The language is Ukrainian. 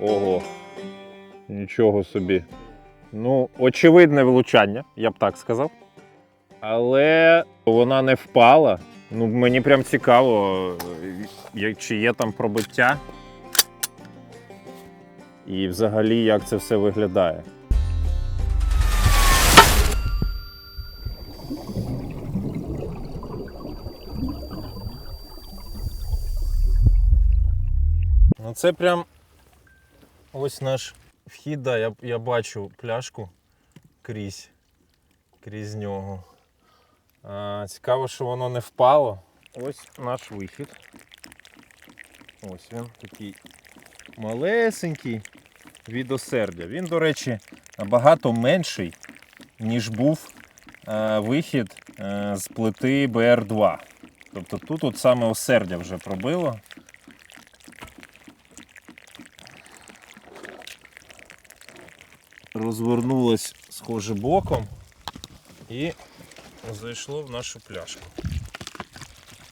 Ого. Нічого собі. Ну, очевидне влучання, я б так сказав. Але вона не впала. Ну, мені прям цікаво, чи є там пробиття. І взагалі, як це все виглядає. Ну, це прям ось наш вхід, да, я, я бачу пляшку крізь, крізь нього. А, цікаво, що воно не впало. Ось наш вихід. Ось він такий малесенький від осердя. Він, до речі, набагато менший, ніж був е, вихід е, з плити БР2. Тобто тут от саме осердя вже пробило. Розвернулось схоже боком і зайшло в нашу пляшку.